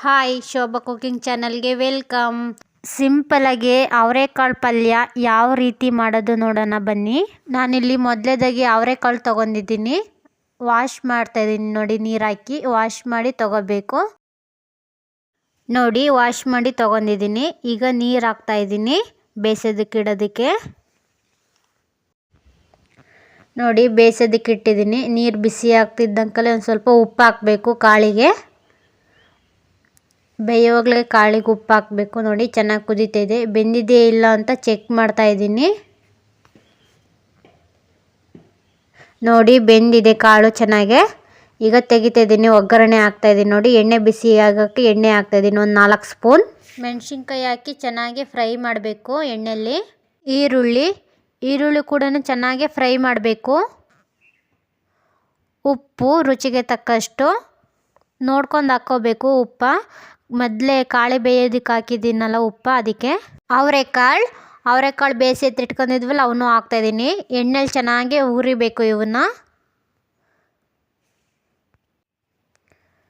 Hi, Shobha cooking ಚಾನಲ್ಗೆ welcome. ಸಿಂಪಲಾಗಿ ಅವರೆಕಾಳು ಪಲ್ಯ ಯಾವ ರೀತಿ ಮಾಡೋದು ನೋಡೋಣ ಬನ್ನಿ. ನಾನಿಲ್ಲಿ ಮೊದಲೇದಾಗಿ ಅವರೆಕಾಳು ತೊಗೊಂಡಿದ್ದೀನಿ. ವಾಶ್ ಮಾಡ್ತಾ ಇದ್ದೀನಿ ನೋಡಿ ನೀರು ಹಾಕಿ ವಾಶ್ ಮಾಡಿ ತೊಗೋಬೇಕು. ನೋಡಿ, ವಾಶ್ ಮಾಡಿ ತೊಗೊಂಡಿದ್ದೀನಿ. ಈಗ ನೀರು ಹಾಕ್ತಾಯಿದ್ದೀನಿ, ಬೇಸೋದಕ್ಕೆ ಇಡೋದಕ್ಕೆ. ನೋಡಿ ಬೇಯಿಸೋದಕ್ಕೆ ಇಟ್ಟಿದ್ದೀನಿ. ನೀರು ಬಿಸಿ ಆಗ್ತಿದ್ದಂಕಲೇ ಒಂದು ಸ್ವಲ್ಪ ಉಪ್ಪು ಹಾಕಬೇಕು ಕಾಳಿಗೆ. ಬೇಯೋವಾಗಲೇ ಕಾಳಿಗೆ ಉಪ್ಪು ಹಾಕಬೇಕು ನೋಡಿ, ಚೆನ್ನಾಗಿ ಕುದೀತಾ ಇದೆ. ಬೆಂದಿದೆಯೇ ಇಲ್ಲ ಅಂತ ಚೆಕ್ ಮಾಡ್ತಾ ಇದ್ದೀನಿ. ನೋಡಿ, ಬೆಂದಿದೆ ಕಾಳು ಚೆನ್ನಾಗೆ. ಈಗ ತೆಗಿತಾ ಇದ್ದೀನಿ, ಒಗ್ಗರಣೆ ಹಾಕ್ತಾ ಇದ್ದೀನಿ ನೋಡಿ. ಎಣ್ಣೆ ಬಿಸಿ ಆಗೋಕ್ಕೆ ಎಣ್ಣೆ ಹಾಕ್ತಾ ಇದ್ದೀನಿ, ಒಂದು ನಾಲ್ಕು ಸ್ಪೂನ್. ಮೆಣಸಿನ್ಕಾಯಿ ಹಾಕಿ ಚೆನ್ನಾಗಿ ಫ್ರೈ ಮಾಡಬೇಕು ಎಣ್ಣೆಯಲ್ಲಿ ಈರುಳ್ಳಿ ಈರುಳ್ಳಿ ಕೂಡ ಚೆನ್ನಾಗಿ ಫ್ರೈ ಮಾಡಬೇಕು. ಉಪ್ಪು, ರುಚಿಗೆ ತಕ್ಕಷ್ಟು. ನೋಡ್ಕೊಂಡು ಹಾಕೋಬೇಕು ಉಪ್ಪ. ಮೊದಲೇ ಕಾಳೆ ಬೇಯೋದಕ್ಕೆ ಹಾಕಿದ್ದೀನಲ್ಲ ಉಪ್ಪ ಅದಕ್ಕೆ. ಅವರೆಕಾಳು ಅವರೆಕಾಳು ಬೇಯಿಸಿ ಎತ್ತಿಟ್ಕೊಂಡಿದ್ವಲ್ಲ ಅವನು ಹಾಕ್ತಾಯಿದ್ದೀನಿ. ಎಣ್ಣೆಲಿ ಚೆನ್ನಾಗಿ ಉರಿಬೇಕು ಇವನ್ನ.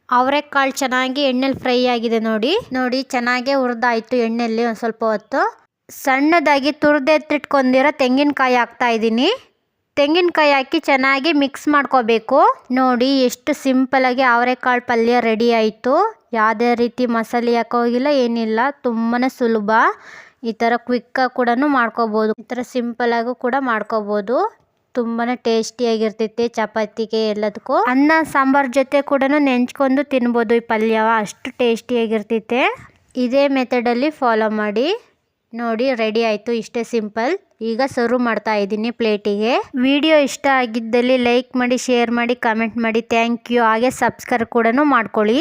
ಅವರೆಕಾಳು ಚೆನ್ನಾಗಿ ಎಣ್ಣೆಲಿ ಫ್ರೈ ಆಗಿದೆ ನೋಡಿ. ನೋಡಿ ಚೆನ್ನಾಗೇ ಹುರಿದಾಯಿತು ಎಣ್ಣೆಯಲ್ಲಿ ಒಂದು ಸ್ವಲ್ಪ ಹೊತ್ತು. ಸಣ್ಣದಾಗಿ ತುರಿದು ಎತ್ತಿಟ್ಕೊಂಡಿರೋ ತೆಂಗಿನಕಾಯಿ ಹಾಕ್ತಾ ಇದ್ದೀನಿ ತೆಂಗಿನಕಾಯಿ ಹಾಕಿ ಚೆನ್ನಾಗಿ ಮಿಕ್ಸ್ ಮಾಡ್ಕೋಬೇಕು. ನೋಡಿ ಎಷ್ಟು ಸಿಂಪಲಾಗಿ ಅವರೆಕಾಳು ಪಲ್ಯ ರೆಡಿ ಆಯಿತು. ಯಾವುದೇ ರೀತಿ ಮಸಾಲೆ ಹಾಕೋಗಿಲ್ಲ, ಏನಿಲ್ಲ. ತುಂಬಾ ಸುಲಭ. ಈ ಥರ ಕ್ವಿಕ್ಕಾಗಿ ಕೂಡ ಮಾಡ್ಕೋಬೋದು. ಈ ಥರ ಸಿಂಪಲಾಗೂ ಕೂಡ ಮಾಡ್ಕೋಬೋದು. ತುಂಬಾ ಟೇಸ್ಟಿಯಾಗಿರ್ತೈತೆ ಚಪಾತಿಗೆ ಎಲ್ಲದಕ್ಕೂ. ಅನ್ನ, ಸಾಂಬಾರ್ ಜೊತೆ ಕೂಡ ನೆಂಚ್ಕೊಂಡು ತಿನ್ಬೋದು ಈ ಪಲ್ಯ ಅಷ್ಟು ಟೇಸ್ಟಿಯಾಗಿರ್ತೈತೆ ಇದೇ ಮೆಥಡಲ್ಲಿ ಫಾಲೋ ಮಾಡಿ. ನೋಡಿ ರೆಡಿ ಆಯಿತು. ಇಷ್ಟೇ ಸಿಂಪಲ್ ಈಗ ಸರ್ವ್ ಮಾಡ್ತಾ ಇದ್ದೀನಿ ಪ್ಲೇಟಿಗೆ. ವಿಡಿಯೋ ಇಷ್ಟ ಆಗಿದ್ದಲ್ಲಿ ಲೈಕ್ ಮಾಡಿ ಶೇರ್ ಮಾಡಿ ಕಮೆಂಟ್ ಮಾಡಿ. ಥ್ಯಾಂಕ್ ಯು ಹಾಗೆ ಸಬ್ಸ್ಕ್ರೈಬ್ ಕೂಡ ಮಾಡ್ಕೊಳ್ಳಿ.